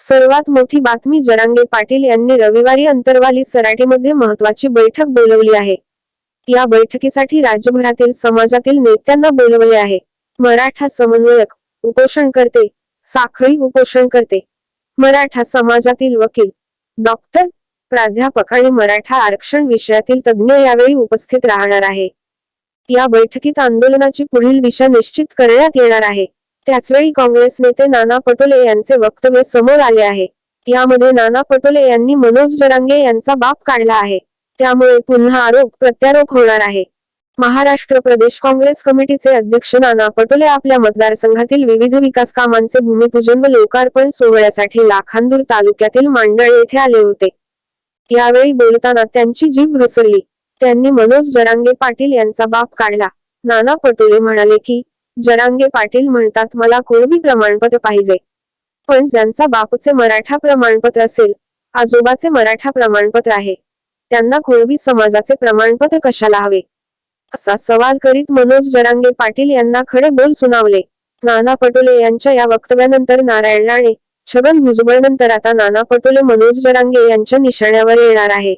सर्वात मोठी बातमी जरांगे पाटील यांनी रविवारी अंतरवाली सराटीमध्ये महत्वाची बैठक बोलवली आहे. या बैठकीसाठी राज्यभरातील समाजातील नेत्यांना बोलवले आहे. मराठा समन्वयक उपोषणकर्ते साखळी उपोषणकर्ते मराठा समाजातील वकील डॉक्टर प्राध्यापक आणि मराठा आरक्षण विषयातील तज्ज्ञ यावेळी उपस्थित राहणार आहे. या बैठकीत आंदोलनाची पुढील दिशा निश्चित करण्यात येणार आहे. त्याचवेळी काँग्रेस नेते नाना पटोले यांचे वक्तव्य समोर आले आहे. यामध्ये नाना पटोले यांनी मनोज जरांगे यांचा बाप काढला आहे. त्यामुळे पुन्हा आरोप प्रत्यारोप होणार आहे. महाराष्ट्र प्रदेश काँग्रेस कमिटीचे अध्यक्ष नाना पटोले आपल्या मतदारसंघातील विविध विकास कामांचे भूमिपूजन व लोकार्पण सोहळ्यासाठी लाखांदूर तालुक्यातील मांडळ येथे आले होते. यावेळी बोलताना त्यांची जीभ घसरली. त्यांनी मनोज जरांगे पाटील यांचा बाप काढला. नाना पटोले म्हणाले की जरांगे पाटील म्हणतात मला कुणबी प्रमाणपत्र पाहिजे? पण ज्यांचा बापूचे मराठा प्रमाणपत्र असेल आजोबाचे मराठा प्रमाणपत्र आहे. त्यांना कुणबी समाजाचे प्रमाणपत्र कशाला हवे? असा सवाल करीत मनोज जरांगे पाटील यांना खडे बोल सुनावले. नाना पटोले यांच्या या वक्तव्यानंतर नारायण राणे छगन भुजबळ नंतर आता नाना पटोले मनोज जरांगे यांच्या निशाण्यावर येणार आहे.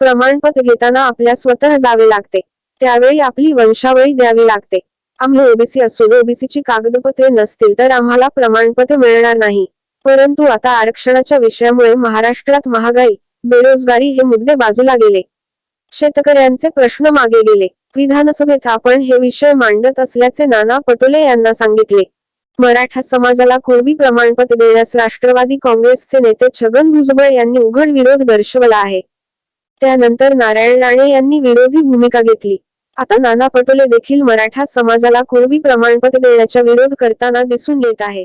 प्रमाणपत्र घेताना आपल्या स्वतः जावे लागते. त्यावेळी आपली वंशावळी द्यावी लागते. आम्ही ओबीसी असून ओबीसीची कागदपत्रे नसतील तर आम्हाला प्रमाणपत्र मिळणार नाही. परंतु आता आरक्षणाच्या विषयामुळे महाराष्ट्रात महागाई बेरोजगारी हे मुद्दे बाजूला गेले. शेतकऱ्यांचे प्रश्न मागे गेले. विधानसभेत आपण हे विषय मांडत असल्याचे नाना पटोले यांना सांगितले. मराठा समाजाला कुणबी प्रमाणपत्र देण्यास राष्ट्रवादी काँग्रेसचे नेते छगन भुजबळ यांनी उघड विरोध दर्शवला आहे. त्यानंतर नारायण राणे यांनी विरोधी भूमिका घेतली. आता नाना पटोले देखील मराठा समाजाला कुणबी प्रमाणपत्र देण्याचा विरोध करताना दिसून येत आहे.